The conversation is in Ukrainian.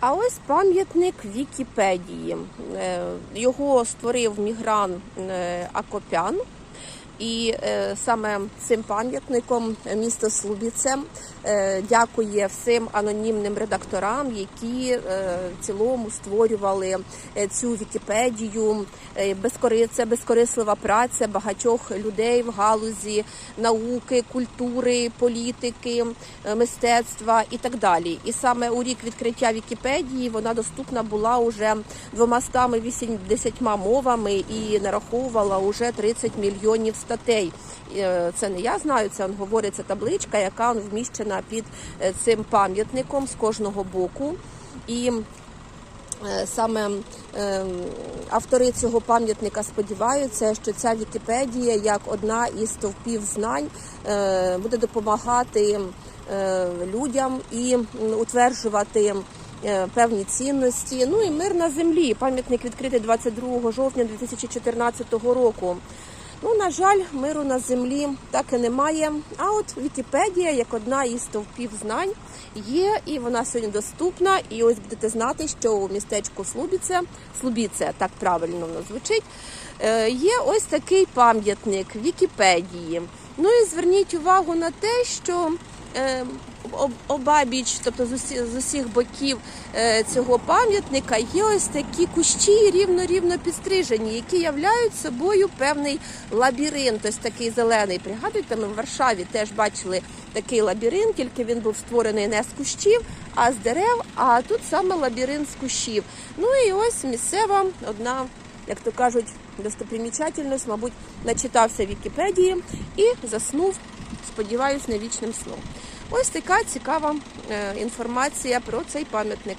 А ось пам'ятник Вікіпедії. Е, Його створив мігран е, Акопян. І е, саме цим пам'ятником місто Слубіце е, дякує всім анонімним редакторам, які е, в цілому створювали цю Вікіпедію. Це безкорислива праця багатьох людей в галузі науки, культури, політики, мистецтва і так далі. І саме у рік відкриття Вікіпедії вона доступна була уже 280 мовами і нараховувала уже 30 мільйонів статей. Е, Це не я знаю, це говориться табличка, яка вміщена під е, цим пам'ятником з кожного боку. І Е, Саме автори цього пам'ятника сподіваються, що ця Вікіпедія, як одна із стовпів знань, буде допомагати людям і утверджувати певні цінності. Ну і мир на землі. Пам'ятник відкритий 22 жовтня 2014 року. Ну, на жаль, миру на землі так і немає. А от Вікіпедія, як одна із стовпів знань, є, і вона сьогодні доступна. І ось будете знати, що у містечку Слубіце, Слубіце, так правильно воно звучить, е, є ось такий пам'ятник Вікіпедії. Ну і зверніть увагу на те, що обабіч, тобто з усіх, з усіх боків е, цього пам'ятника є ось такі кущі рівно-рівно підстрижені, які являють собою певний лабіринт, ось такий зелений. Пригадуєте, ми в Варшаві теж бачили такий лабіринт, тільки він був створений не з кущів, а з дерев. А тут саме лабіринт з кущів. Ну і ось місцева одна. Як то кажуть, достопримічательність, мабуть, начитався Вікіпедії і заснув, сподіваюсь, не вічним сном. Ось така цікава е, інформація про цей пам'ятник.